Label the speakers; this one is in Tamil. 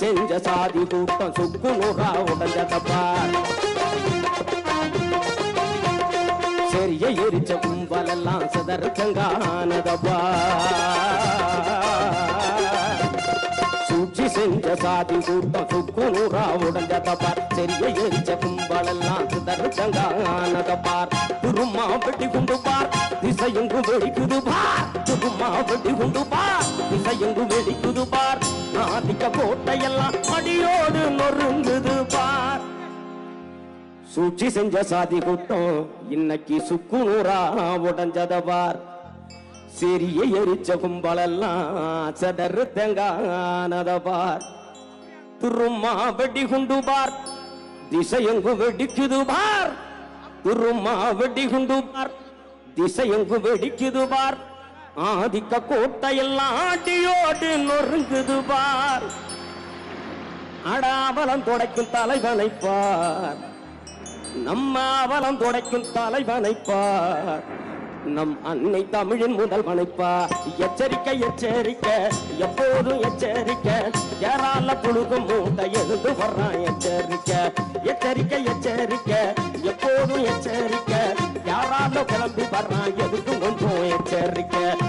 Speaker 1: செஞ்ச சாதி கூட்டம் சுக்கு நூறா உடஞ்சதப்பா. செரிய எரிச்ச கும்பலெல்லாம் சிதறச்சங்கானதப்பா சூழ்ச்சி செஞ்ச சாதி கூட்டம் சுக்கு நூறா உடஞ்சதப்பா. செரிய எரிச்ச கும்பலெல்லாம் சிதறச்சங்கானதப்பார் திருமா வெட்டி கொண்டு பார் திசையெங்கும் வெடிக்குது பார். திருமா வெட்டி கொண்டு பார் திசையெங்கும் வெடிக்குது பார். கோட்டையெல்லாம் அடியோடு நொறுங்குது பார். சூழ்ச்சி செஞ்ச சாதி கூட்டம் இன்னைக்கு சுக்கு நூறா உடஞ்சதவார் சிறிய எரிச்ச கும்பலெல்லாம் சடரு தேங்கானத பார். திருமா வெடி குண்டு பார். திசையங்கு வெடிக்குது பார். திருமா வெடி குண்டு பார். திசையங்கு வெடிக்குது பார். ஆதிக்க கோட்டையெல்லாம் ஆட்டியோடு நொறுங்குது பார். அடாவலம் துடைக்கும் தலைவனை பார் நம்ம துடைக்கும் தலைவனை பார் நம் அன்னை தமிழின் முதல் வனைப்பா எச்சரிக்கை எச்சரிக்கை எப்போதும் எச்சரிக்கை. யாரால புழுகும் மூட்டை எழுந்து வர்றான் எச்சரிக்கை. எச்சரிக்கை எச்சரிக்கை எப்போதும் எச்சரிக்கை. யாரால கிளம்பி வர்றான் எதுக்கும் கொஞ்சம் எச்சரிக்கை.